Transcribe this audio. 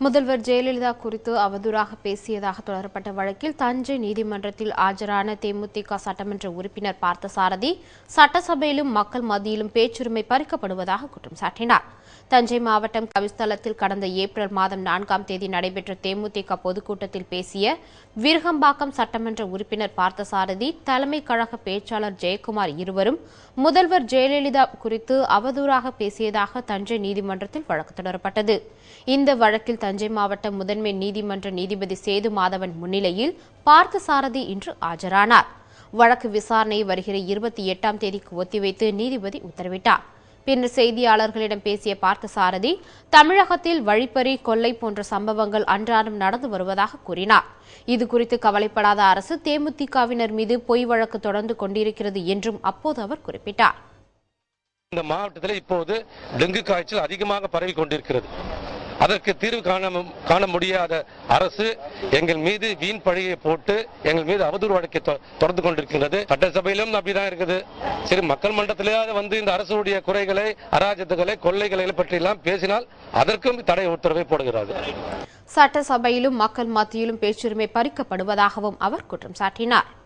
முதல்வர் ஜெயலலிதா குறித்து அவதூறாக பேசியதாக தொடரப்பட்ட வழக்கில் தஞ்சை நீதிமன்றத்தில் ஆஜரான தேமுதிக சட்டமன்ற உறுப்பினர் பார்த்தசாரதி சட்டசபையிலும் மக்கள் மத்தியிலும் பேச்சுரிமை பறிக்கப்படுவதாக குற்றம் சாட்டினார். தஞ்சை மாவட்டம் கவிஸ்தலத்தில் கடந்த ஏப்ரல் மாதம் நான்காம் தேதி நடைபெற்ற தேமுதிக பொதுக்கூட்டத்தில் பேசிய விருகம்பாக்கம் சட்டமன்ற உறுப்பினர் பார்த்தசாரதி தலைமை கழக பேச்சாளர் ஜெயக்குமார் இருவரும் முதல்வர் ஜெயலலிதா குறித்து அவதூறாக பேசியதாக தஞ்சை நீதிமன்றத்தில் வழக்கு தொடரப்பட்டது. இந்த வழக்கில் தஞ்சை மாவட்ட முதன்மை நீதிமன்ற நீதிபதி சேது மாதவன் முன்னிலையில் பார்த்தசாரதி இன்று ஆஜரானார். வழக்கு விசாரணை வருகிற இருபத்தி எட்டாம் தேதிக்கு ஒத்திவைத்து நீதிபதி உத்தரவிட்டார். பின்னர் செய்தியாளர்களிடம் பேசிய பார்த்தசாரதி தமிழகத்தில் வழிப்பறி கொள்ளை போன்ற சம்பவங்கள் அன்றாடம் நடந்து வருவதாக கூறினார். இதுகுறித்து கவலைப்படாத அரசு தேமுதிகவினர் மீது பொய் வழக்கு தொடர்ந்து கொண்டிருக்கிறது என்றும் அப்போது அவர் குறிப்பிட்டார். இந்த மாவட்டத்தில் இப்போது டெங்கு காய்ச்சல் அதிகமாக பரவி கொண்டிருக்கிறது. அதற்கு தீர்வு காண காண முடியாத அரசு எங்கள் மீது வீண் பழியை போட்டு எங்கள் மீது அவதூறு வழக்கை தொ- தொடர்ந்து கொண்டிருக்கின்றது. சட்டசபையிலும் அப்படிதான் இருக்குது. சரி மக்கள் மன்றத்திலேயாவது வந்து இந்த அரசுடைய குறைகளை அராஜத்துகளை கொள்ளைகளை பற்றியெல்லாம் பேசினால் அதற்கும் தடை உத்தரவை போடுகிறார்கள். சட்டசபையிலும் மக்கள் மத்தியிலும் பேச்சுரிமை பறிக்கப்படுவதாகவும் அவர் குற்றம் சாட்டினார்.